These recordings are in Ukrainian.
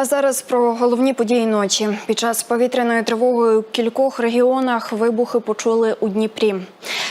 А зараз про головні події ночі. Під час повітряної тривоги у кількох регіонах вибухи почули у Дніпрі.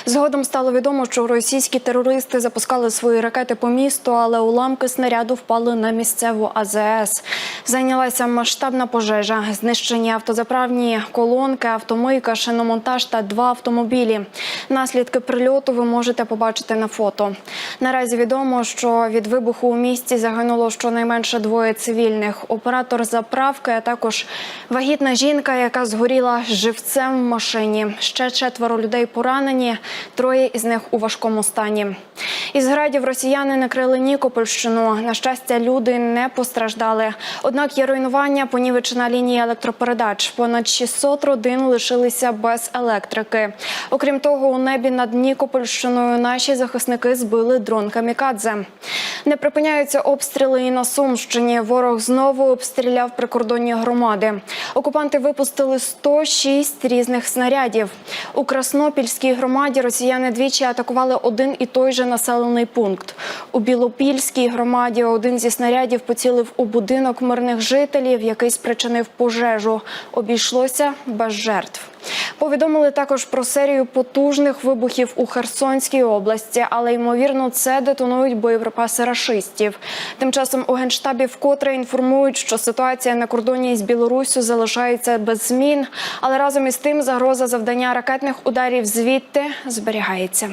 Згодом стало відомо, що російські терористи запускали свої ракети по місту, але уламки снаряду впали на місцеву АЗС. Зайнялася масштабна пожежа, знищені автозаправні колонки, автомийка, шиномонтаж та два автомобілі. Наслідки прильоту ви можете побачити на фото. Наразі відомо, що від вибуху у місті загинуло щонайменше двоє цивільних. Оператор заправки, а також вагітна жінка, яка згоріла живцем в машині. Ще четверо людей поранені, троє із них у важкому стані. Із градів росіяни накрили Нікопольщину. На щастя, люди не постраждали. Однак є руйнування, понівечена лінія електропередач. Понад 600 родин лишилися без електрики. Окрім того, у небі над Нікопольщиною наші захисники збили дрон камікадзе. Не припиняються обстріли і на Сумщині. Ворог знову обстріляв прикордонні громади. Окупанти випустили 106 різних снарядів. У Краснопільській громаді росіяни двічі атакували один і той же населений пункт. У Білопільській громаді один зі снарядів поцілив у будинок мирних жителів, який спричинив пожежу. Обійшлося без жертв. Повідомили також про серію потужних вибухів у Херсонській області, але ймовірно, це детонують боєприпаси рашистів. Тим часом у генштабі вкотре інформують, що ситуація на кордоні з Білоруссю залишається без змін, але разом із тим загроза завдання ракетних ударів звідти зберігається.